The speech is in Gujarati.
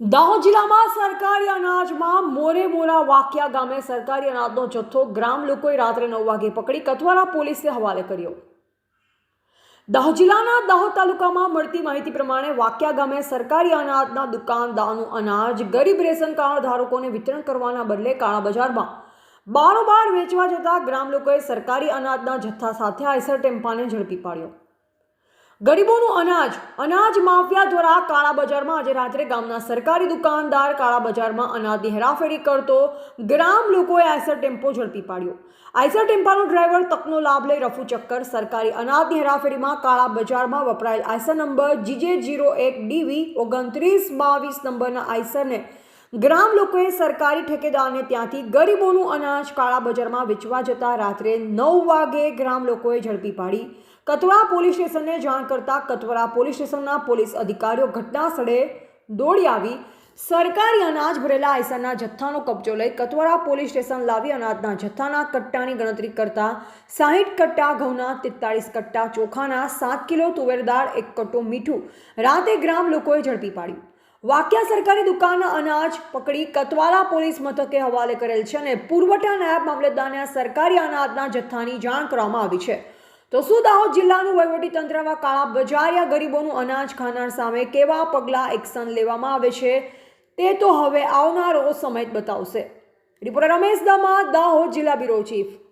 દાહોદ જિલ્લામાં સરકારી અનાજમાં મોરે મોરા વાકિયા ગામે સરકારી અનાજનો જથ્થો ગ્રામ લોકોએ રાત્રે નવ વાગે પકડી કથવારા પોલીસે હવાલે કર્યો. દાહોદ જિલ્લાના દાહોદ તાલુકામાં મળતી માહિતી પ્રમાણે વાકિયા ગામે સરકારી અનાજના દુકાનદારનું અનાજ, ગરીબ રેશન કાર્ડ ધારકોને વિતરણ કરવાના બદલે કાળા બજારમાં બારોબાર વેચવા જતા ગ્રામ લોકોએ સરકારી અનાજના જથ્થા સાથે આઈસર ટેમ્પાને ઝડપી પાડ્યો. ગરીબોનું અનાજ અનાજ માફિયા દ્વારા કાળા બજારમાં આજે રાત્રે ગામના સરકારી દુકાનદાર કાળા બજારમાં અનાજની હેરાફેરી કરતો ગ્રામ લોકોએ આઈસર ટેમ્પો ઝડપી પાડ્યો. આઈસર ટેમ્પાનો ડ્રાઈવર તકનો લાભ લઈ રફુ ચક્કર સરકારી અનાજની હેરાફેરીમાં કાળા બજારમાં વપરાયેલ આઈસર નંબર જીજે જીરો એક ડીવી ઓગણત્રીસ બાવીસ નંબરના આઈસરને ગ્રામ લોકોએ સરકારી ઠેકેદારને ત્યાંથી ગરીબોનું અનાજ કાળા બજારમાં વેચવા જતા રાત્રે નવ વાગે ગ્રામ લોકોએ ઝડપી પાડી. કતવરા પોલીસ સ્ટેશનને જાણ કરતાં કતવરા પોલીસ સ્ટેશનના પોલીસ અધિકારીઓ ઘટના સ્થળે દોડી આવી. સરકારી અનાજ ભરેલા આઈસરના જથ્થાનો કબજો લઈ કતવરા પોલીસ સ્ટેશન લાવી અનાજના જથ્થાના કટ્ટાની ગણતરી કરતા સાહીઠ કટ્ટા ઘઉંના, તેતાળીસ કટ્ટા ચોખાના, સાત કિલો તુવેરદાળ એક કટ્ટો મીઠું રાતે ગ્રામ લોકોએ ઝડપી પાડ્યું. વાક્યા સરકારી દુકાનના અનાજ પકડી કતવાલા પોલીસ મથકે હવાલે કરેલ છે અને પુરવઠા નાયબ મામલતદારને સરકારી અનાજના જથ્થાની જાણ કરવામાં આવી છે. તો શું દાહોદ જિલ્લાનું તંત્રમાં કાળા બજારિયા ગરીબોનું અનાજ ખાનાર સામે કેવા પગલાં એક્શન લેવામાં આવે છે તે તો હવે આવનારો સમય બતાવશે. રિપોર્ટર રમેશ દમા, દાહોદ જિલ્લા બ્યુરો ચીફ.